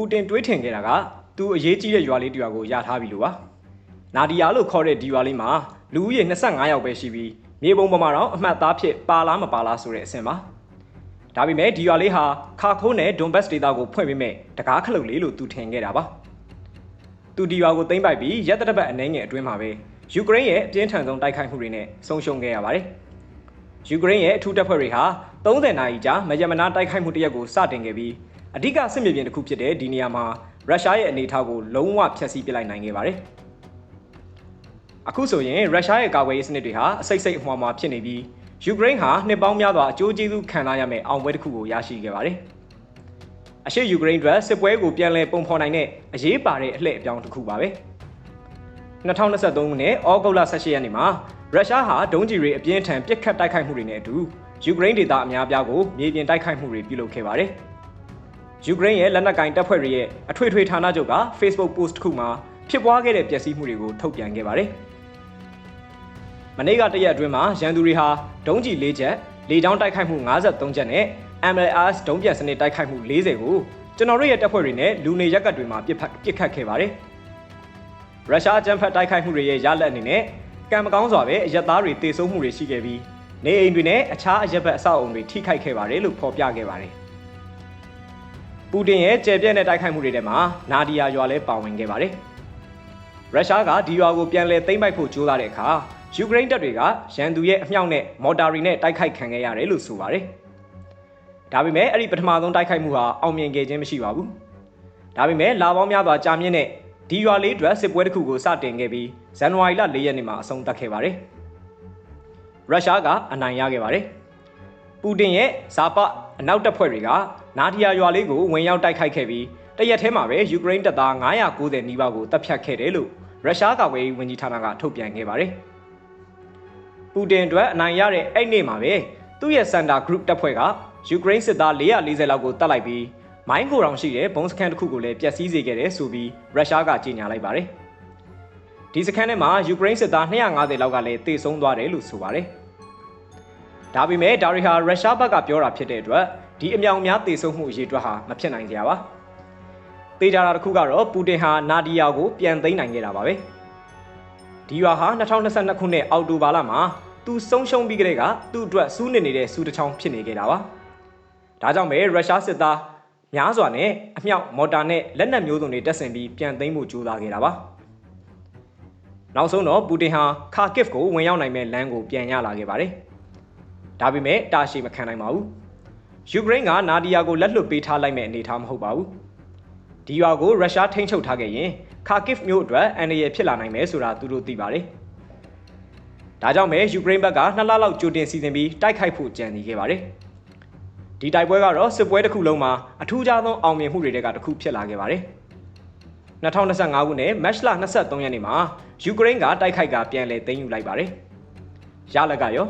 ပူတင်တွေးထင်ခဲ့တာကသူအရေးကြီးတဲ့ရွာလေးတစ်ရွာကိုရထားပြီလို့ပါနာဒီယာလို့ခေါ်တဲ့ဒီရွာလေးမှာလူဦးရေ25ယောက်ပဲရှိပြီးမြေပုံပေါ်မှာတော့အမှတ်သားဖြစ်ပါလားမပါလားဆိုတဲ့အဆင့်ပါဒါပေမဲ့ဒီရွာလေးဟာခါခိုးနဲ့ဒွန်ဘတ်ဒေတာကိုဖွင့်ပေးမဲ့တကားခလုတ်လေးလို့သူထင်ခဲ့တာပါသူဒီရွာကိုသိမ်းပိုက်ပြီးရက်သက်တစ်ပတ်အနှဲငယ်အတွင်းမှာပဲယူကရိန်းရဲ့အပြင်းထန်ဆုံးတိုက်ခိုက်မှုတွေနဲ့ဆုံးရှုံးခဲ့ရပါတယ်ယူကရိန်းရဲ့အထူးတပ်ဖွဲ့တွေဟာ30နာရီကြာမယမနာတိုက်ခိုက်မှုတစ်ရက်ကိုစတင်ခဲ့ပြီး အဓိကစစ်မြေပြင်တစ်ခုဖြစ်တဲ့ဒီနေရာမှာရုရှားရဲ့အနေအထားကိုလုံးဝဖျက်ဆီးပစ်လိုက်နိုင်ခဲ့ပါတယ်အခုဆိုရင်ရုရှားရဲ့ကာကွယ်ရေးစနစ်တွေဟာအစိတ်စိတ်အမှားမှာဖြစ်နေပြီးယူကရိန်းဟာနှစ်ပေါင်းများစွာအကျိုးကျေးဇူးခံစားရမယ့်အောင်ပွဲတစ်ခုကိုရရှိခဲ့ပါတယ်အရှိယူကရိန်းအတွက်စစ်ပွဲကိုပြန်လည်ပုံဖော်နိုင်တဲ့အရေးပါတဲ့အလှည့်အပြောင်းတစ်ခုပါပဲ2023ခုနှစ်ဩဂုတ်လ18ရက်နေ့မှာရုရှားဟာဒုံးကျည်တွေအပြင်းထန်ပစ်ခတ်တိုက်ခိုက်မှုတွေနဲ့အတူယူကရိန်းဒေသအများအပြားကိုမြေပြင်တိုက်ခိုက်မှုတွေပြုလုပ်ခဲ့ပါတယ်။ ယူကရိန်းရဲ့လက်နက်ကင်တပ်ဖွဲ့တွေရဲ့အထွေထွေဌာနချုပ်က Facebook post တစ်ခုမှာဖြစ်ပွားခဲ့တဲ့ပျက်စီးမှုတွေကိုထုတ်ပြန်ခဲ့ပါတယ်။မနေ့ကတရက်အတွင်းမှာရန်သူတွေဟာဒုံးကျည်၄ချက်၊လေကြောင်းတိုက်ခိုက်မှု53ချက်နဲ့ MLRS ဒုံးပြန်စနစ်တိုက်ခိုက်မှု40ကိုကျွန်တော်တို့ရဲ့တပ်ဖွဲ့တွေနဲ့လူနေရပ်ကွက်တွေမှာပစ်ဖက်ပစ်ခတ်ခဲ့ပါတယ်။ရုရှားအကြမ်းဖက်တိုက်ခိုက်မှုတွေရဲ့ရလဒ်အနေနဲ့ကံမကောင်းစွာပဲအရက်သားတွေတေဆုံးမှုတွေရှိခဲ့ပြီးနေအိမ်တွေနဲ့အခြားအရက်ဘက်အဆောက်အုံတွေထိခိုက်ခဲ့ပါတယ်လို့ဖော်ပြခဲ့ပါတယ်။ ပူတင်ရဲ့ကြဲပြန့်တဲ့တိုက်ခိုက်မှုတွေထဲမှာနာဒီယာရွာလည်းပါဝင်ခဲ့ပါတယ်။ရုရှားကဒီရွာကိုပြန်လည်သိမ်းပိုက်ဖို့ကြိုးစားတဲ့အခါယူကရိန်းတပ်တွေကရန်သူရဲ့အမြောက်နဲ့မော်တာတွေနဲ့တိုက်ခိုက်ခံခဲ့ရတယ်လို့ဆိုပါတယ်။ဒါပေမဲ့အဲ့ဒီပထမဆုံးတိုက်ခိုက်မှုဟာအောင်မြင်ခဲ့ခြင်းမရှိပါဘူး။ဒါပေမဲ့လာပေါင်းများစွာကြာမြင့်တဲ့ဒီရွာလေးအတွက်စစ်ပွဲတစ်ခုကိုစတင်ခဲ့ပြီးဇန်နဝါရီလ၄ရက်နေ့မှာအဆုံးသတ်ခဲ့ပါတယ်။ရုရှားကအနိုင်ရခဲ့ပါတယ်။ပူတင်ရဲ့ဇာပအနောက်တပ်ဖွဲ့တွေက နာဒီယာရွာလေးကိုဝင်ရောက်တိုက်ခိုက်ခဲ့ပြီးတရက်ထဲမှာပဲယူကရိန်းတပ်သား990နီးပါးကိုတပ်ဖြတ်ခဲ့တယ်လို့ရုရှားကာကွယ်ရေးဝန်ကြီးဌာနကထုတ်ပြန်ခဲ့ပါတယ်။ပူတင်အတွက်အနိုင်ရတဲ့အဲ့နေ့မှာပဲသူ့ရဲ့စန်တာ group တပ်ဖွဲ့ကယူကရိန်းစစ်သား440လောက်ကိုတပ်လိုက်ပြီးမိုင်းကိုတောင်ရှိတဲ့ဘုံစခန်းတစ်ခုကိုလည်းပျက်စီးစေခဲ့တယ်ဆိုပြီးရုရှားကကြေညာလိုက်ပါတယ်။ဒီစခန်းထဲမှာယူကရိန်းစစ်သား250လောက်ကလည်းတေဆုံးသွားတယ်လို့ဆိုပါတယ်။ဒါပေမဲ့ဒါရီဟာရုရှားဘက်ကပြောတာဖြစ်တဲ့အတွက် ဒီအမြောင်များတေဆုံးမှုအရေးအတွက်ဟာမဖြစ်နိုင်ကြပါ။တေးကြတာတစ်ခုကတော့ပူတင်ဟာနာဒီယာကိုပြန်သိမ်းနိုင်ခဲ့တာပါပဲ။ဒီရွာဟာ2022ခုနှစ်အောက်တိုဘာလမှာသူဆုံးရှုံးပြီးကတည်းကသူ့အတွက်စူးနေနေတဲ့စူးတစ်ချောင်းဖြစ်နေခဲ့တာပါ။ဒါကြောင့်ပဲရုရှားစစ်သားများစွာနဲ့အမြောက်မော်တာနဲ့လက်နက်မျိုးစုံတွေတက်ဆင်ပြီးပြန်သိမ်းဖို့ကြိုးစားခဲ့တာပါနောက်ဆုံးတော့ပူတင်ဟာခါကစ်ကိုဝင်ရောက်နိုင်မဲ့လမ်းကိုပြန်ရလာခဲ့ပါတယ်ဒါပေမဲ့တာရှည်မခံနိုင်ပါဘူး ယူကရိန်းကနာဒီယာကိုလက်လွတ်ပေးထားလိုက်မဲ့အနေအထားမဟုတ်ပါဘူးဒီရွာကိုရုရှားထိန်းချုပ်ထားခဲ့ရင်ခါကစ်မြို့အတွက်အန်ရယ်ဖြစ်လာနိုင်မယ်ဆိုတာသူတို့သိပါတယ်ဒါကြောင့်ပဲယူကရိန်းဘက်ကနှစ်လလောက်ကြိုတင်စီစဉ်ပြီးတိုက်ခိုက်ဖို့ကြံနေခဲ့ပါတယ်ဒီတိုက်ပွဲကတော့စစ်ပွဲတစ်ခုလုံးမှာအထူးခြားဆုံးအောင်မြင်မှုတွေကတစ်ခုဖြစ်လာခဲ့ပါတယ်။2025ခုနှစ်မတ်လ23ရက်နေ့မှာယူကရိန်းကတိုက်ခိုက်ကပြန်လည်သိမ်းယူလိုက်ပါတယ်။ရလက်ကရော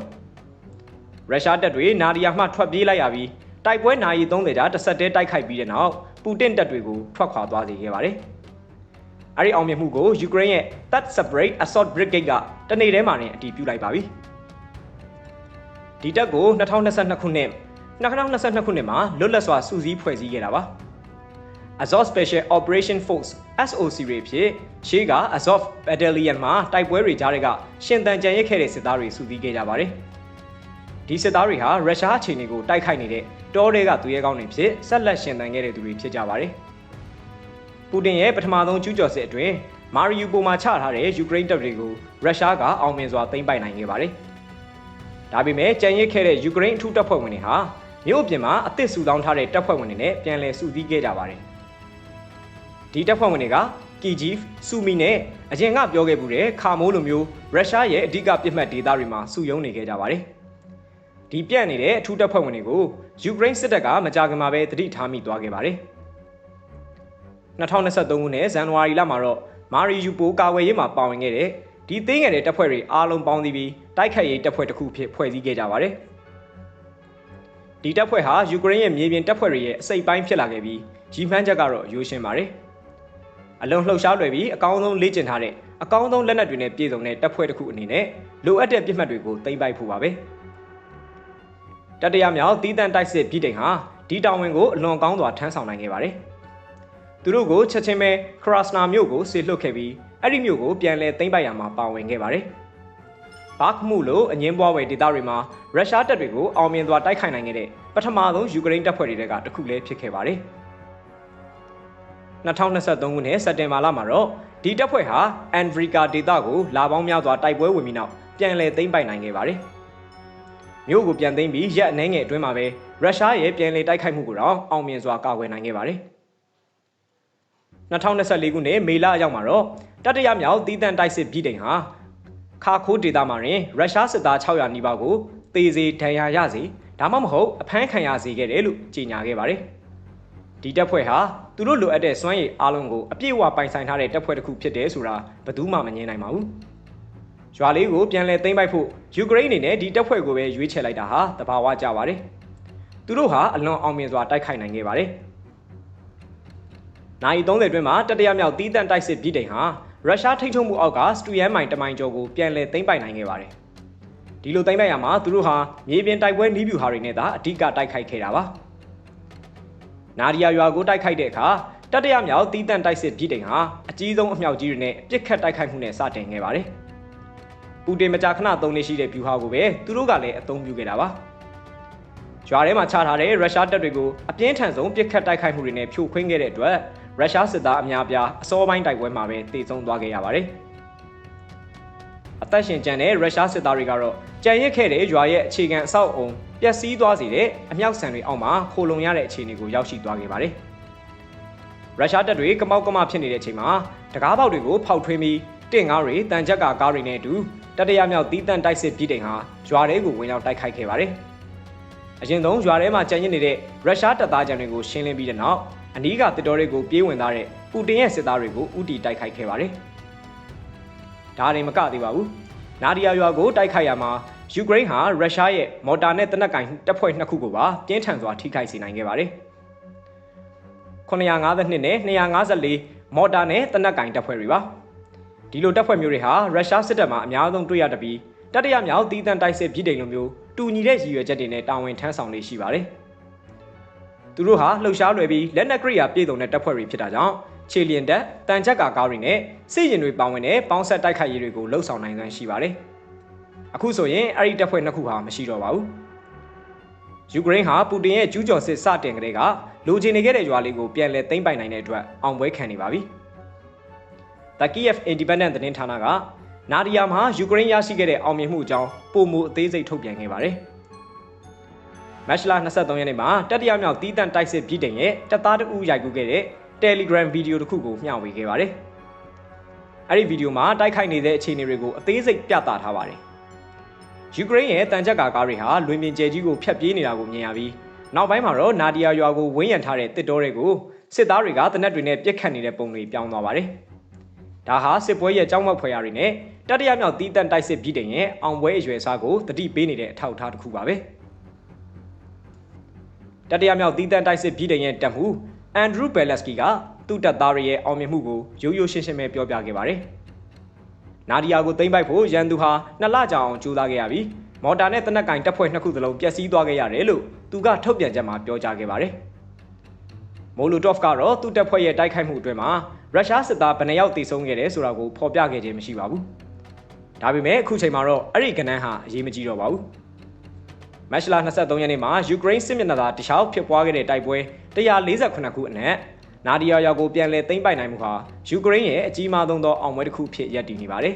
ရုရှားတပ်တွေနာဒီယာမှထွက်ပြေးလိုက်ရပြီး တိုက်ပွဲနာရီ30ကြာတစ်ဆက်တည်းတိုက်ခိုက်ပြီးတဲ့နောက်ပူတင်တပ်တွေကိုထွက်ခွာသွားစေခဲ့ပါတယ်။အဲဒီအောင်မြင်မှုကိုယူကရိန်းရဲ့ That Separate Assault Brigade ကတနေ့တည်းမှာတင်အတည်ပြုလိုက်ပါပြီ။ဒီတပ်ကို2022ခုနှစ်2022ခုနှစ်မှာလွတ်လပ်စွာစုစည်းဖွဲ့စည်းခဲ့တာပါ Azov Special Operation Force SOC တွေဖြစ်ရှေးက Azov Battalion မှာတိုက်ပွဲတွေကြားတွေကရှင်တန်ကြံရစ်ခဲ့တဲ့စစ်သားတွေစုစည်းခဲ့ကြပါတယ် ဒီစစ်သားတွေဟာရုရှားအခြေအနေကိုတိုက်ခိုက်နေတဲ့တောတွေကသူရဲကောင်းတွေဖြစ်ဆက်လက်ရှင်တန်ခဲ့တဲ့သူတွေဖြစ်ကြပါတယ်ပူတင်ရဲ့ပထမဆုံးကျူးကျော်စစ်အတွင်းမာရီယူပိုမှာချထားတဲ့ယူကရိန်းတပ်တွေကိုရုရှားကအောင်မြင်စွာသိမ်းပိုက်နိုင်ခဲ့ပါတယ်ဒါပေမဲ့ကြံရစ်ခဲ့တဲ့ယူကရိန်းအထူးတပ်ဖွဲ့ဝင်တွေဟာမြို့ပြင်မှာအသစ်စုဆောင်းထားတဲ့တပ်ဖွဲ့ဝင်တွေနဲ့ပြန်လည်စုစည်းခဲ့ကြပါတယ်။ဒီတပ်ဖွဲ့ဝင်တွေကကီဂျီဖ်ဆူမီနဲ့အရင်ကပြောခဲ့မှုတဲ့ခါမိုးလိုမျိုးရုရှားရဲ့အဓိကပြစ်မှတ်ဒေသတွေမှာစုယုံနေခဲ့ကြပါတယ်။ ဒီပြန့်နေတဲ့အထူးတပ်ဖွဲ့ဝင်တွေကိုယူကရိန်းစစ်တပ်ကမကြာခင်မှာပဲတတိထားမိသွားခဲ့ပါတယ်။2023ခုနှစ်ဇန်နဝါရီလမှာတော့မာရီယူပိုကာဝယ်ရေးမှာပါဝင်ခဲ့တဲ့ဒီသိငယ်တဲ့တပ်ဖွဲ့တွေအားလုံးပေါင်းပြီးတိုက်ခိုက်ရေးတပ်ဖွဲ့တစ်ခုဖြစ်ဖွဲ့စည်းခဲ့ကြပါတယ်။ဒီတပ်ဖွဲ့ဟာယူကရိန်းရဲ့မြေပြင်တပ်ဖွဲ့တွေရဲ့အစိတ်ပိုင်းဖြစ်လာခဲ့ပြီးကြီးမှန်းချက်ကတော့ရိုးရှင်းပါတယ်။အလုံးလှုပ်ရှားလွယ်ပြီးအကောင်းဆုံးလေ့ကျင့်ထားတဲ့အကောင်းဆုံးလက်နက်တွေနဲ့ပြည့်စုံတဲ့တပ်ဖွဲ့တစ်ခုအနေနဲ့လိုအပ်တဲ့ပြစ်မှတ်တွေကိုသိမ်းပိုက်ဖို့ပါပဲ။ တတရမြောက်တီးတန့်တိုက်စစ်ပြည်တိန်ဟာဒီတာဝန်ကိုအလွန်ကောင်းစွာထမ်းဆောင်နိုင်ခဲ့ပါတယ်။သူသူတို့ကိုချက်ချင်းပဲခရစနာမြို့ကိုဆေလွတ်ခဲ့ပြီးအဲ့ဒီမြို့ကိုပြန်လည်သိမ်းပိုက်ရမှာပါဝင်ခဲ့ပါတယ်။ဘာခမှုလိုအငင်းပွားဝယ်ဒေသတွေမှာရုရှားတပ်တွေကိုအောင်မြင်စွာတိုက်ခိုက်နိုင်ခဲ့တဲ့ပထမဆုံးယူကရိန်းတပ်ဖွဲ့တွေကတစ်ခုလည်းဖြစ်ခဲ့ပါတယ်။2023ခုနှစ်စက်တင်ဘာလမှာတော့ဒီတပ်ဖွဲ့ဟာအန်ဒရီကာဒေသကိုလာပေါင်းများစွာတိုက်ပွဲဝင်ပြီးနောက်ပြန်လည်သိမ်းပိုက်နိုင်ခဲ့ပါတယ်။ မြို့ကိုပြန်သိမ်းပြီးရက်အနှဲငယ်အတွင်းမှာပဲရုရှားရဲ့ပြန်လည်တိုက်ခိုက်မှုကိုတော့အောင်မြင်စွာကာကွယ်နိုင်ခဲ့ပါတယ်။2024ခုနှစ်မေလအရောက်မှာတော့တတရမြောက်တီးတန့်တိုက်စစ်ပြည်တိန်ဟာခါခိုးဒေသမှာတွင်ရုရှားစစ်သား600နီးပါးကိုတေစေဒဏ်ရာရစေဒါမှမဟုတ်အဖမ်းခံရစေခဲ့တယ်လို့ကြေညာခဲ့ပါတယ်။ဒီတပ်ဖွဲ့ဟာသူတို့လိုအပ်တဲ့စွမ်းရည်အားလုံးကိုအပြည့်အဝပိုင်ဆိုင်ထားတဲ့တပ်ဖွဲ့တစ်ခုဖြစ်တယ်ဆိုတာဘယ်သူမှမငြင်းနိုင်ပါဘူး။ ရွာလေးကိုပြန်လည်သိမ်းပိုက်ဖို့ယူကရိန်းအနေနဲ့ဒီတပ်ဖွဲ့ကိုပဲရွေးချယ်လိုက်တာဟာတဘာဝကြပါတယ်။သူတို့ဟာအလွန်အောင်မြင်စွာတိုက်ခိုက်နိုင်ခဲ့ပါတယ်။နိုင်30အတွင်းမှာတတရမြောက်တီးတန့်တိုက်စစ်ပြည်တိန်ဟာရုရှားထိန်းချုပ်မှုအောက်ကစတူယန်မိုင်တမိုင်ကျော်ကိုပြန်လည်သိမ်းပိုက်နိုင်ခဲ့ပါတယ်။ဒီလိုသိမ်းပိုက်ရမှာသူတို့ဟာမြေပြင်တိုက်ပွဲနီးဗျူဟာတွေနဲ့သာအဓိကတိုက်ခိုက်ခဲ့တာပါ။နာဒီယာရွာကိုတိုက်ခိုက်တဲ့အခါတတရမြောက်တီးတန့်တိုက်စစ်ပြည်တိန်ဟာအကြီးဆုံးအမြောက်ကြီးတွေနဲ့ပြစ်ခတ်တိုက်ခိုက်မှုနဲ့စတင်ခဲ့ပါတယ်။ ပူတင်မကြာခဏသုံးနေရှိတဲ့ဗျူဟာကိုပဲသူတို့ကလည်းအသုံးပြုခဲ့တာပါ။ရွာထဲမှာချထားတဲ့ရုရှားတပ်တွေကိုအပြင်းထန်ဆုံးပြစ်ခတ်တိုက်ခိုက်မှုတွေနဲ့ဖြိုခွင်းခဲ့တဲ့အတွက်ရုရှားစစ်သားအများပြားအစောပိုင်းတိုက်ပွဲမှာပဲတေဆုံးသွားခဲ့ရပါတယ်။အသက်ရှင်ကျန်တဲ့ရုရှားစစ်သားတွေကတော့ကြံရစ်ခဲ့တဲ့ရွာရဲ့အခြေခံအဆောက်အုံပျက်စီးသွားစေတဲ့အမြောက်ဆန်တွေအောက်မှာခိုလုံရတဲ့အခြေအနေကိုရောက်ရှိသွားခဲ့ပါတယ်။ရုရှားတပ်တွေကမောက်ကမဖြစ်နေတဲ့အချိန်မှာတကားပေါက်တွေကိုဖောက်ထွင်းပြီး တင့်ကားတွေတန်ကြက်ကကားတွေနဲ့အတူတတရမြောက်တီးတန့်တိုက်စစ်ပြည်တိန်ဟာရွာတွေကိုဝင်ရောက်တိုက်ခိုက်ခဲ့ပါတယ်။အရင်ဆုံးရွာထဲမှာကြံရစ်နေတဲ့ရုရှားတပ်သားကြံတွေကိုရှင်းလင်းပြီးတဲ့နောက်အနီးကတစ်တော်တွေကိုပြေးဝင်သားတဲ့ပူတင်ရဲ့စစ်သားတွေကိုဥတီတိုက်ခိုက်ခဲ့ပါတယ်။ဒါရင်မကသေးပါဘူး။နာဒီယာရွာကိုတိုက်ခိုက်ရမှာယူကရိန်းဟာရုရှားရဲ့မော်တာနဲ့တနက်ကင်တပ်ဖွဲ့နှစ်ခုကိုပါပြင်းထန်စွာထိခိုက်စေနိုင်ခဲ့ပါတယ်။952နဲ့254မော်တာနဲ့တနက်ကင်တပ်ဖွဲ့တွေပါ။ ဒီလိုတပ်ဖွဲ့မျိုးတွေဟာရုရှားစစ်တပ်မှာအများဆုံးတွေ့ရတပြီးတတိယမြောက်တီးတန့်တိုက်စစ်ပြည်တိန်လိုမျိုးတူညီတဲ့ရည်ရွယ်ချက်တွေနဲ့တာဝန်ထမ်းဆောင်နေရှိပါတယ်။သူတို့ဟာလှုပ်ရှားလွယ်ပြီးလက်နက်ကရိယာပြည့်စုံတဲ့တပ်ဖွဲ့တွေဖြစ်တာကြောင့်ခြေလျင်တပ်တန်ချက်ကကားတွေနဲ့စစ်ရင်တွေပါဝင်တဲ့ပေါင်းဆက်တိုက်ခိုက်ရေးတွေကိုလှုပ်ဆောင်နိုင်စွမ်းရှိပါတယ်။အခုဆိုရင်အဲ့ဒီတပ်ဖွဲ့နှစ်ခုဟာမရှိတော့ပါဘူး။ယူကရိန်းဟာပူတင်ရဲ့ကျူးကျော်စစ်စတင်ကလေးကလူချင်းနေခဲ့တဲ့ရွာလေးကိုပြန်လည်သိမ်းပိုက်နိုင်တဲ့အတွက်အောင်ပွဲခံနေပါပြီ။ The Kiev Independent သတင်းဌာနကနာဒီယာမှာယူကရိန်းရရှိခဲ့တဲ့အောင်မြင်မှုအကြောင်းပုံမှုအသေးစိတ်ထုတ်ပြန်ခဲ့ပါတယ်။မတ်လ23ရက်နေ့မှာတတိယမြောက်တီးတန့်တိုက်စစ်ပြည်တင်ရဲ့တပ်သားတအူးရိုက်ကူးခဲ့တဲ့ Telegram ဗီဒီယိုတစ်ခုကိုမျှဝေခဲ့ပါတယ်။အဲ့ဒီဗီဒီယိုမှာတိုက်ခိုက်နေတဲ့အခြေအနေတွေကိုအသေးစိတ်ပြသထားပါတယ်။ယူကရိန်းရဲ့တန်ကြပ်ကာကားတွေဟာလွင်ပြင်ကျဲကြီးကိုဖျက်ပြေးနေတာကိုမြင်ရပြီးနောက်ပိုင်းမှာတော့နာဒီယာရွာကိုဝင်းရံထားတဲ့တစ်တော်တွေကိုစစ်သားတွေကတနက်တွေနဲ့ပြစ်ခတ်နေတဲ့ပုံတွေပြောင်းသွားပါတယ်။ ဒါဟာစစ်ပွဲရဲ့ကြောင်းမောက်ဖွယ်ရာတွေနဲ့တတိယမြောက်တီးတန့်တိုက်စစ်ပြည်တင်ရဲ့အောင်ပွဲအရွယ်စားကိုတတိပေးနေတဲ့အထောက်အထားတစ်ခုပါပဲ။တတိယမြောက်တီးတန့်တိုက်စစ်ပြည်တိုင်ရဲ့တပ်မှုအန်ဒရူးဘယ်လက်စကီကသူ့တပ်သားတွေရဲ့အောင်မြင်မှုကိုရိုးရိုးရှင်းရှင်းပဲပြောပြခဲ့ပါတယ်။နာဒီယာကိုသိမ်းပိုက်ဖို့ရန်သူဟာနှစ်လကြာအောင်ကြိုးစားခဲ့ရပြီးမော်တာနဲ့တနက်ကင်တပ်ဖွဲ့နှစ်ခုစလုံးပျက်စီးသွားခဲ့ရတယ်လို့သူကထုတ်ပြန်ချက်မှာပြောကြားခဲ့ပါတယ်။မိုလိုတော့ဖ်ကတော့သူ့တပ်ဖွဲ့ရဲ့တိုက်ခိုက်မှုအတွင်းမှာ ရုရှားစစ်သားဘယ်နှယောက်သေဆုံးခဲ့တယ်ဆိုတာကိုဖော်ပြခဲ့ခြင်းမရှိပါဘူး။ဒါပေမဲ့အခုချိန်မှာတော့အဲ့ဒီကဏ္ဍဟာအရေးမကြီးတော့ပါဘူး။မတ်လ23ရက်နေ့မှာယူကရိန်းစစ်မျက်နှာသာတခြားဖြစ်ပွားခဲ့တဲ့တိုက်ပွဲ148ခုအနက်နာဒီယာရွာကိုပြန်လည်သိမ်းပိုက်နိုင်မှုဟာယူကရိန်းရဲ့အကြီးမားဆုံးသောအောင်ပွဲတစ်ခုဖြစ်ရပ်တည်နေပါတယ်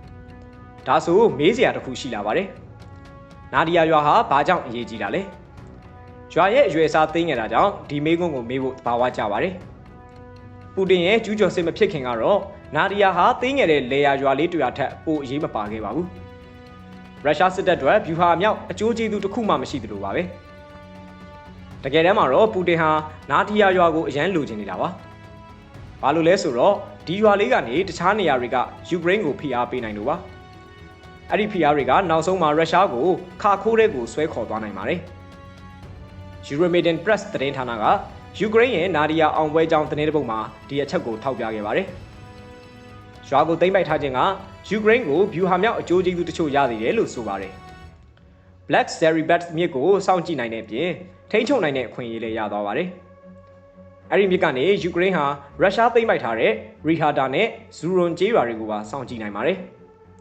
။ဒါဆိုမေးစရာတစ်ခုရှိလာပါတယ်။နာဒီယာရွာဟာဘာကြောင့်အရေးကြီးတာလဲ။ရွာရဲ့အရွယ်အစားသိမ်းနေတာကြောင့်ဒီမေးခွန်းကိုမေးဖို့ဘာဝကြပါတယ်။ ပူတင်ရဲ့ကျူးကျော်စစ်မဖြစ်ခင်ကတော့နာဒီယာဟာသိမ်းငယ်တဲ့လေယာရွာလေးတူရထက်ပိုအရေးမပါခဲ့ပါဘူး။ရုရှားစစ်တပ်အတွက်ဗျူဟာမြောက်အကျိုးကျေးဇူးတစ်ခုမှမရှိသလိုပါပဲတကယ်တမ်းမှာတော့ပူတင်ဟာနာတီယာရွာကိုအရန်လိုချင်နေတာပါဘာလို့လဲဆိုတော့ဒီရွာလေးကနေတခြားနေရာတွေကယူကရိန်းကိုဖိအားပေးနိုင်လို့ပါအဲ့ဒီဖိအားတွေကနောက်ဆုံးမှာရုရှားကိုခါခိုးတဲ့ကိုဆွဲခေါ်သွားနိုင်ပါတယ် Euromaidan Press သတင်းဌာနက ယူကရိန်းရဲ့နာဒီယာအောင်ပွဲကြောင်းသတင်းတစ်ပုဒ်မှာဒီအချက်ကိုထောက်ပြခဲ့ပါတယ်ရွာကိုသိမ်းပိုက်ထားခြင်းကယူကရိန်းကိုဗျူဟာမြောက်အကျိုးကျေးဇူးတချို့ရသေးတယ်လို့ဆိုပါတယ်။ Black Zeribat မြစ်ကိုစောင့်ကြည့်နိုင်တဲ့ပြင်ထိန်းချုပ်နိုင်တဲ့အခွင့်အရေးလည်းရသွားပါတယ်။အဲ့ဒီမြစ်ကနေယူကရိန်းဟာရုရှားသိမ်းပိုက်ထားတဲ့ရီဟာတာနဲ့ဇူရွန်ကျေးရွာတွေကိုပါစောင့်ကြည့်နိုင်ပါတယ်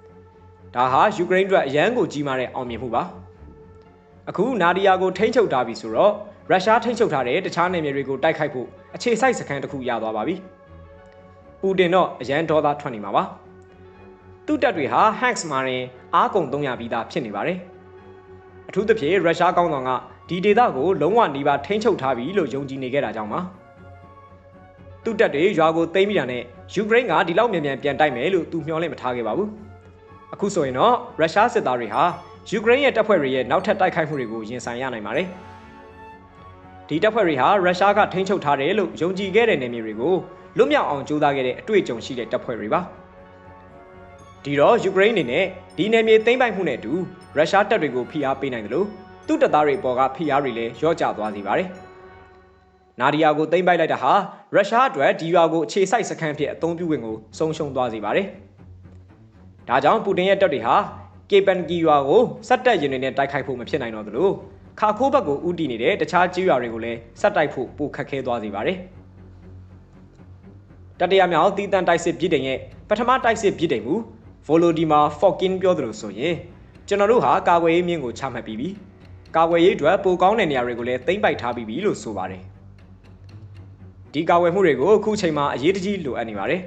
။ဒါဟာယူကရိန်းအတွက်အရန်ကိုကြီးမားတဲ့အောင်မြင်မှုပါ။အခုနာဒီယာကိုထိန်းချုပ်ထားပြီဆိုတော့ ရုရှားထိန်းချုပ်ထားတဲ့တခြားနယ်မြေတွေကိုတိုက်ခိုက်ဖို့အခြေစိုက်စခန်းတစ်ခုရသွားပါပြီ။ပူတင်တော့အရန်ဒေါသထွက်နေမှာပါ။သူ့တပ်တွေဟာ Hanks မှာရင်အားကုန်300ပြီးသားဖြစ်နေပါတယ်။အထူးသဖြင့်ရုရှားကောင်းဆောင်ကဒီဒေသကိုလုံးဝနှီးပါထိန်းချုပ်ထားပြီလို့ယုံကြည်နေခဲ့တာကြောင့်ပါ။သူ့တပ်တွေရွာကိုသိမ်းမိတာနဲ့ယူကရိန်းကဒီလောက်မြန်မြန်ပြန်တိုက်မယ်လို့သူမျှော်လင့်မထားခဲ့ပါဘူး။အခုဆိုရင်တော့ရုရှားစစ်သားတွေဟာယူကရိန်းရဲ့တပ်ဖွဲ့တွေရဲ့နောက်ထပ်တိုက်ခိုက်မှုတွေကိုရင်ဆိုင်ရနိုင်ပါတယ်။ ဒီတပ်ဖွဲ့တွေဟာရုရှားကထိန်းချုပ်ထားတယ်လို့ယုံကြည်ခဲ့တဲ့နေမြေတွေကိုလွတ်မြောက်အောင်ကြိုးစားခဲ့တဲ့အတွေ့အကြုံရှိတဲ့တပ်ဖွဲ့တွေပါ။ဒီတော့ယူကရိန်းအနေနဲ့ဒီနယ်မြေသိမ်းပိုက်မှုနဲ့အတူရုရှားတပ်တွေကိုဖိအားပေးနိုင်တယ်လို့သူ့တပ်သားတွေပေါ်ကဖိအားတွေလည်းရော့ကျသွားစေပါတယ်။နာဒီယာကိုသိမ်းပိုက်လိုက်တာဟာရုရှားအတွက်ဒီရွာကိုအခြေစိုက်စခန်းဖြစ်အသုံးပြုဝင်ကိုဆုံးရှုံးသွားစေပါတယ်။ဒါကြောင့်ပူတင်ရဲ့တပ်တွေဟာကေပန်ကီရွာကိုစက်တက်ရင်တွေနဲ့တိုက်ခိုက်ဖို့မဖြစ်နိုင်တော့သလို ခါခိုးဘက်ကိုဥတီနေတဲ့တခြားကြေးရွာတွေကိုလည်းစက်တိုက်ဖို့ပိုခက်ခဲသွားစေပါတယ်။တတရမြောက်တီတန်တိုက်စစ်ပြည်တိုင်ရဲ့ပထမတိုက်စစ်ပြည်တိုင်မူဗိုလိုဒီမာဖော့ကင်ပြောသလိုဆိုရင်ကျွန်တော်တို့ဟာကာကွယ်ရေးမြင့်ကိုချမှတ်ပြီးပြီ။ကာကွယ်ရေးအတွက်ပိုကောင်းတဲ့နေရာတွေကိုလည်းသိမ့်ပိုက်ထားပြီးပြီလို့ဆိုပါတယ်။ဒီကာကွယ်မှုတွေကိုအခုချိန်မှာအရေးတကြီးလိုအပ်နေပါတယ်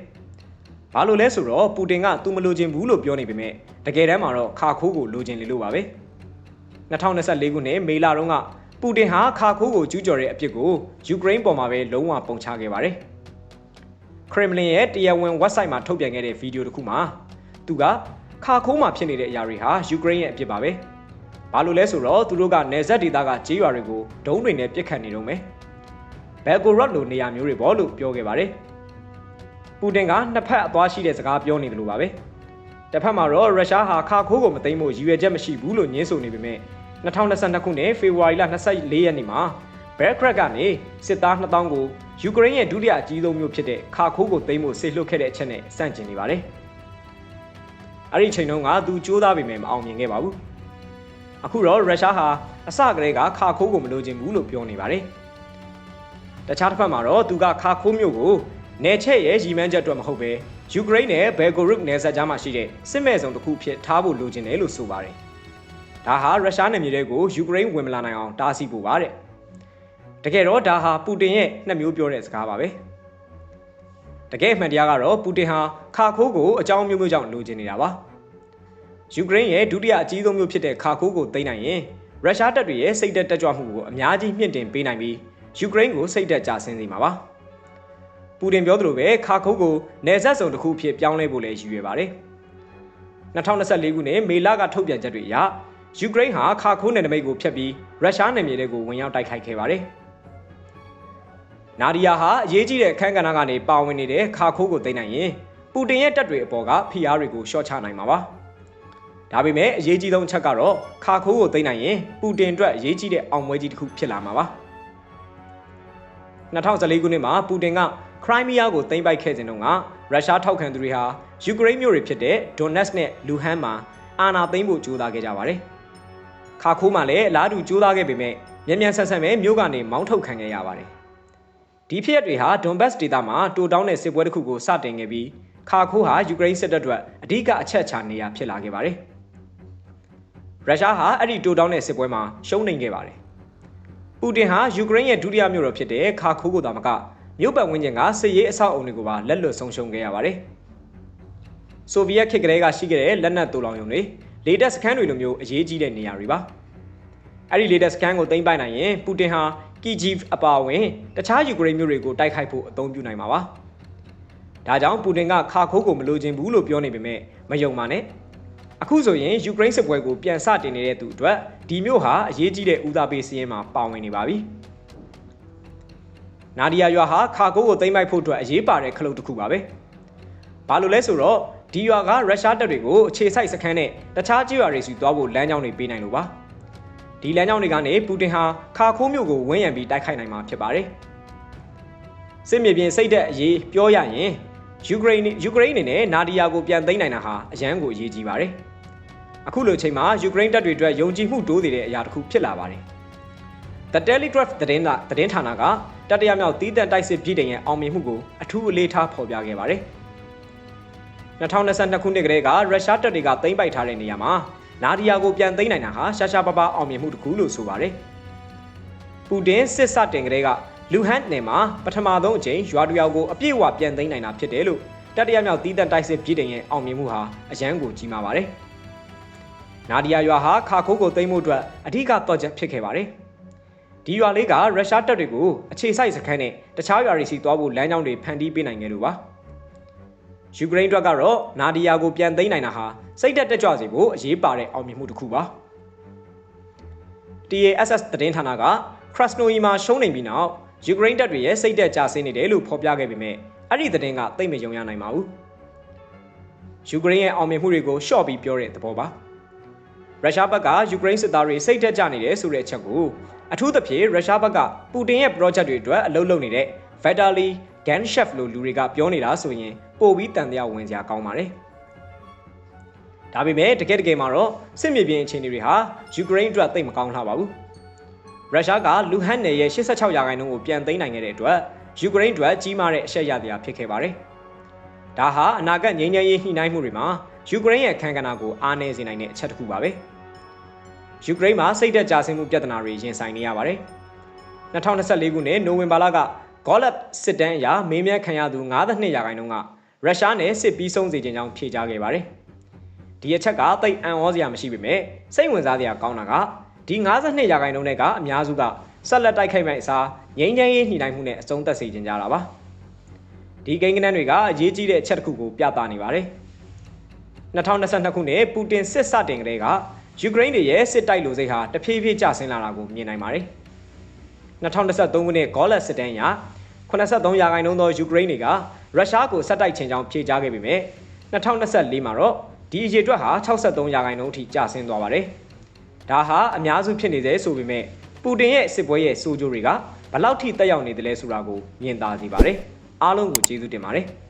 ။ဘာလို့လဲဆိုတော့ပူတင်ကသူမလိုချင်ဘူးလို့ပြောနေပေမဲ့တကယ်တမ်းမှာတော့ခါခိုးကိုလိုချင်လေလို့ပါပဲ။ 2024ခုနှစ်မေလတုန်းကပူတင်ဟာခါခိုးကိုကျူးကျော်တဲ့အပြစ်ကိုယူကရိန်းပေါ်မှာပဲလုံးဝပုံချခဲ့ပါတယ်။ခရမ်လင်ရဲ့တရားဝင် website မှာထုတ်ပြန်ခဲ့တဲ့ဗီဒီယိုတစ်ခုမှာသူကခါခိုးမှာဖြစ်နေတဲ့အရာတွေဟာယူကရိန်းရဲ့အပြစ်ပါပဲ။ဘာလို့လဲဆိုတော့သူတို့ကနေဆက်ဒေသကကြေးရွာတွေကိုဒုံးတွေနဲ့ပစ်ခတ်နေတော့မယ်။ဘယ်ကိုရော့လိုနေရာမျိုးတွေပေါ့လို့ပြောခဲ့ပါတယ်။ပူတင်ကနှစ်ဖက်အသွားရှိတဲ့စကားပြောနေတယ်လို့ပါပဲ။တစ်ဖက်မှာတော့ရုရှားဟာခါခိုးကိုမသိမ်းဖို့ရည်ရွယ်ချက်မရှိဘူးလို့ညင်းဆိုနေပေမဲ့ 2022ခုနှစ်ဖေဖော်ဝါရီလ24ရက်နေ့မှာဘယ်ခရက်ကနေစစ်သား2000ကိုယူကရိန်းရဲ့ဒုတိယအကြီးဆုံးမြို့ဖြစ်တဲ့ခါခိုးကိုသိမ်းဖို့ဆေလွှတ်ခဲ့တဲ့အချက်နဲ့စန့်ကျင်နေပါတယ်။အဲ့ဒီချိန်တုန်းကသူကြိုးစားပေမဲ့မအောင်မြင်ခဲ့ပါဘူး။အခုတော့ရုရှားဟာအစကတည်းကခါခိုးကိုမလိုချင်ဘူးလို့ပြောနေပါတယ်။တခြားတစ်ဖက်မှာတော့သူကခါခိုးမြို့ကိုနယ်ချက်ရဲ့ရီမန်းချက်အတွက်မဟုတ်ပဲယူကရိန်းနဲ့ဘယ်ဂိုရုနယ်စပ်ကြားမှာရှိတဲ့စစ်မဲ့ဆောင်တစ်ခုဖြစ်ထားဖို့လိုချင်တယ်လို့ဆိုပါတယ်။ ဒါဟာရုရှားနယ်မြေတွေကိုယူကရိန်းဝင်မလာနိုင်အောင်တားဆီးဖို့ပါတဲ့။တကယ်တော့ဒါဟာပူတင်ရဲ့နှစ်မျိုးပြောတဲ့စကားပါပဲ။တကယ်မှန်တရားကတော့ပူတင်ဟာခါခိုးကိုအကြောင်းမျိုးမျိုးကြောင့်လိုချင်နေတာပါ။ယူကရိန်းရဲ့ဒုတိယအကြီးဆုံးမျိုးဖြစ်တဲ့ခါခိုးကိုသိမ်းနိုင်ရင်ရုရှားတပ်တွေရဲ့စိတ်သက်တက်ကြွမှုကိုအများကြီးမြင့်တင်ပေးနိုင်ပြီးယူကရိန်းကိုစိတ်သက်ကြဆင်းစေမှာပါ။ပူတင်ပြောသလိုပဲခါခိုးကိုနယ်စပ်စုံတစ်ခုဖြစ်ပြောင်းလဲဖို့လည်းရည်ရွယ်ပါတယ်။2024ခုနှစ်မေလကထုတ်ပြန်ချက်တွေအရ ယူကရိန်းဟာခါခိုးနယ်နိမိတ်ကိုဖျက်ပြီးရုရှားနယ်မြေတွေကိုဝင်ရောက်တိုက်ခိုက်ခဲ့ပါတယ်။နာဒီယာဟာအရေးကြီးတဲ့အခန်းကဏ္ဍကနေပါဝင်နေတဲ့ခါခိုးကိုသိမ်းနိုင်ရင်ပူတင်ရဲ့တပ်တွေအပေါ်ကဖိအားတွေကိုရှော့ချနိုင်မှာပါ။ဒါပေမဲ့အရေးကြီးဆုံးချက်ကတော့ခါခိုးကိုသိမ်းနိုင်ရင်ပူတင်အတွက်အရေးကြီးတဲ့အောင်ပွဲကြီးတစ်ခုဖြစ်လာမှာပါ။2014ခုနှစ်မှာပူတင်ကခရိုင်းမီးယားကိုသိမ်းပိုက်ခဲ့စဉ်တုန်းကရုရှားထောက်ခံသူတွေဟာယူကရိန်းမြို့တွေဖြစ်တဲ့ဒွန်နက်စ်နဲ့လူဟန်မှာအာဏာသိမ်းဖို့ကြိုးစားခဲ့ကြပါတယ်။ ခါခိုးမှလည်းအလားတူကြိုးစားခဲ့ပေမဲ့မြန်မြန်ဆန်ဆန်ပဲမြို့ကနေမောင်းထုတ်ခံခဲ့ရပါတယ်။ဒီဖြစ်ရပ်တွေဟာဒွန်ဘတ်စ်ဒေသမှာတိုတောင်းတဲ့စစ်ပွဲတစ်ခုကိုစတင်ခဲ့ပြီးခါခိုးဟာယူကရိန်းစစ်တပ်အတွက်အဓိကအချက်ချနေရဖြစ်လာခဲ့ပါတယ်။ရုရှားဟာအဲ့ဒီတိုတောင်းတဲ့စစ်ပွဲမှာရှုံးနိမ့်ခဲ့ပါတယ်။ပူတင်ဟာယူကရိန်းရဲ့ဒုတိယမြို့တော်ဖြစ်တဲ့ခါခိုးကိုသာမကမြို့ပတ်ဝန်းကျင်ကစစ်ရေးအဆောက်အုံတွေကိုပါလက်လွတ်ဆုံးရှုံးခဲ့ရပါတယ်။ဆိုဗီယက်ခေတ်ကလေးကရှိခဲ့တဲ့လက်နက်တူလောင်ရုံတွေ လေတပ်စခန်းတွေလိုမျိုးအရေးကြီးတဲ့နေရာတွေပါ။အဲ့ဒီလေတပ်စခန်းကိုသိမ်းပိုက်နိုင်ရင်ပူတင်ဟာကီဂျီအပါအဝင်တခြားယူကရိန်းမြို့တွေကိုတိုက်ခိုက်ဖို့အသုံးပြုနိုင်မှာပါ။ဒါကြောင့်ပူတင်ကခါခိုးကိုမလိုချင်ဘူးလို့ပြောနေပေမဲ့မယုံပါနဲ့။အခုဆိုရင်ယူကရိန်းစစ်ပွဲကိုပြန်စတင်နေတဲ့သူအတွက်ဒီမြို့ဟာအရေးကြီးတဲ့ဦးစားပေးစီးရင်မှာပါဝင်နေပါပြီ။နာဒီယာရွာဟာခါကိုကိုသိမ်းပိုက်ဖို့အတွက်အရေးပါတဲ့ခလုတ်တစ်ခုပါပဲ။ဘာလို့လဲဆိုတော့ ဒီရွာကရုရှားတပ်တွေကိုအခြေစိုက်စခန်းနဲ့တခြားကြေးရွာတွေစီသွားဖို့လမ်းကြောင်းတွေပေးနိုင်လို့ပါ။ဒီလမ်းကြောင်းတွေကနေပူတင်ဟာခါခိုးမြို့ကိုဝန်းရံပြီးတိုက်ခိုက်နိုင်မှာဖြစ်ပါတယ်။စစ်မြေပြင်စိတ်သက်အရေးပြောရရင်ယူကရိန်းယူကရိန်းအနေနဲ့နာဒီယာကိုပြန်သိမ်းနိုင်တာဟာအရန်ကိုအရေးကြီးပါတယ်။အခုလိုချိန်မှာယူကရိန်းတပ်တွေအတွက်ယုံကြည်မှုတိုးစေတဲ့အရာတစ်ခုဖြစ်လာပါတယ်။ The Telegraph သတင်းကသတင်းဌာနကတတိယမြောက်တီးတန့်တိုက်စစ်ပြည်တိုင်ရဲ့အောင်မြင်မှုကိုအထူးအလေးထားဖော်ပြခဲ့ပါတယ် 2022ခုနှစ်ကတည်းကရုရှားတပ်တွေကသိမ်းပိုက်ထားတဲ့နေရာမှာနာဒီယာကိုပြန်သိမ်းနိုင်တာဟာရှာရှာပပအောင်မြင်မှုတစ်ခုလို့ဆိုပါတယ်။ပူတင်စစ်စတင်ကလေးကလူဟန်နယ်မှာပထမဆုံးအကြိမ်ရွာတရွာကိုအပြည့်အဝပြန်သိမ်းနိုင်တာဖြစ်တယ်လို့တတိယမြောက်တီးတန့်တိုက်စစ်ပြည်တိုင်ရဲ့အောင်မြင်မှုဟာအရန်ကိုကြီးမားပါတယ်။နာဒီယာရွာဟာခါခိုးကိုသိမ်းမှုအတွက်အဓိကတော့ချက်ဖြစ်ခဲ့ပါတယ်။ဒီရွာလေးကရုရှားတပ်တွေကိုအခြေစိုက်စခန်းနဲ့တခြားရွာတွေစီသွားဖို့လမ်းကြောင်းတွေဖန်တီးပေးနိုင်ခဲ့လို့ပါ။ ယူကရိန်းအတွက်ကတော့နာဒီယာကိုပြန်သိမ်းနိုင်တာဟာစိတ်သက်တက်ကြွစေဖို့အရေးပါတဲ့အောင်မြင်မှုတစ်ခုပါ။ TASS သတင်းဌာနကခရစနိုယီမှာရှုံးနေပြီးနောက်ယူကရိန်းတပ်တွေရဲ့စိတ်သက်ကြဆင်းနေတယ်လို့ဖော်ပြခဲ့ပေမဲ့အဲ့ဒီသတင်းကသိမ့်မယုံရနိုင်ပါဘူး။ယူကရိန်းရဲ့အောင်မြင်မှုတွေကိုရှော့ပြီးပြောတဲ့သဘောပါ။ရုရှားဘက်ကယူကရိန်းစစ်သားတွေစိတ်သက်ကြနေတယ်ဆိုတဲ့အချက်ကိုအထူးသဖြင့်ရုရှားဘက်ကပူတင်ရဲ့ project တွေအတွက်အလုပ်လုပ်နေတဲ့ Vitaly Ganshev လိုလူတွေကပြောနေတာဆိုရင် ပိုပြီးတန်တရားဝင်စရာကောင်းပါတယ်။ဒါပေမဲ့တကယ်တကယ်မှာတော့စစ်မြေပြင်အခြေအနေတွေဟာယူကရိန်းအတွက်သိပ်မကောင်းလှပါဘူး။ရုရှားကလူဟန်နယ်ရဲ့86ရာခိုင်နှုန်းကိုပြန်သိမ်းနိုင်ခဲ့တဲ့အတွက်ယူကရိန်းအတွက်ကြီးမားတဲ့အရှက်ရတရားဖြစ်ခဲ့ပါတယ်။ဒါဟာအနာဂတ်ငြိမ်းချမ်းရေးညှိနှိုင်းမှုတွေမှာယူကရိန်းရဲ့ခံကဏ္ဍကိုအားနည်းစေနိုင်တဲ့အချက်တစ်ခုပါပဲ။ယူကရိန်းမှာစိတ်သက်သာဆင်းမှုပြဿနာတွေရင်ဆိုင်နေရပါတယ်။2024ခုနှစ်နိုဝင်ဘာလကဂေါလပ်စစ်တမ်းအရမေးမြန်းခံရသူ52ရာခိုင်နှုန်းက ရုရှားနဲ့စစ်ပြီးဆုံးစေခြင်းကြောင့်ဖြေကြားခဲ့ပါတယ်။ဒီအချက်ကတိတ်အံ့ဩစရာမရှိပေမဲ့စိတ်ဝင်စားစရာကောင်းတာကဒီ52ရာခိုင်နှုန်းတွေကအများစုကဆက်လက်တိုက်ခိုက်မဲ့အစားငြိမ်းချမ်းရေးညှိနှိုင်းမှုနဲ့အဆုံးသတ်စေခြင်းကြတာပါ။ဒီကိန်းဂဏန်းတွေကအရေးကြီးတဲ့အချက်တစ်ခုကိုပြသနေပါတယ်။2022ခုနှစ်ပူတင်စစ်စတင်ကလေးကယူကရိန်းတွေရဲ့စစ်တိုက်လိုစိတ်ဟာတဖြည်းဖြည်းကျဆင်းလာတာကိုမြင်နိုင်ပါတယ်။2023ခုနှစ်ဂေါလက်စစ်တမ်းအရ83ရာခိုင်နှုန်းသောယူကရိန်းတွေက ရုရှားကိုဆက်တိုက်ခြင်းကြောင့်ဖြေကြားခဲ့ပေမဲ့2024မှာတော့ဒီအရေအတွက်ဟာ63ရာခိုင်နှုန်းအထိကျဆင်းသွားပါတယ်။ဒါဟာအများစုဖြစ်နေသေးဆိုပေမဲ့ပူတင်ရဲ့စစ်ပွဲရဲ့စိုးကျိုးတွေကဘလောက်ထိတက်ရောက်နေတယ်လဲဆိုတာကိုမြင်သာစေပါတယ်။အားလုံးကိုကျေးဇူးတင်ပါတယ်။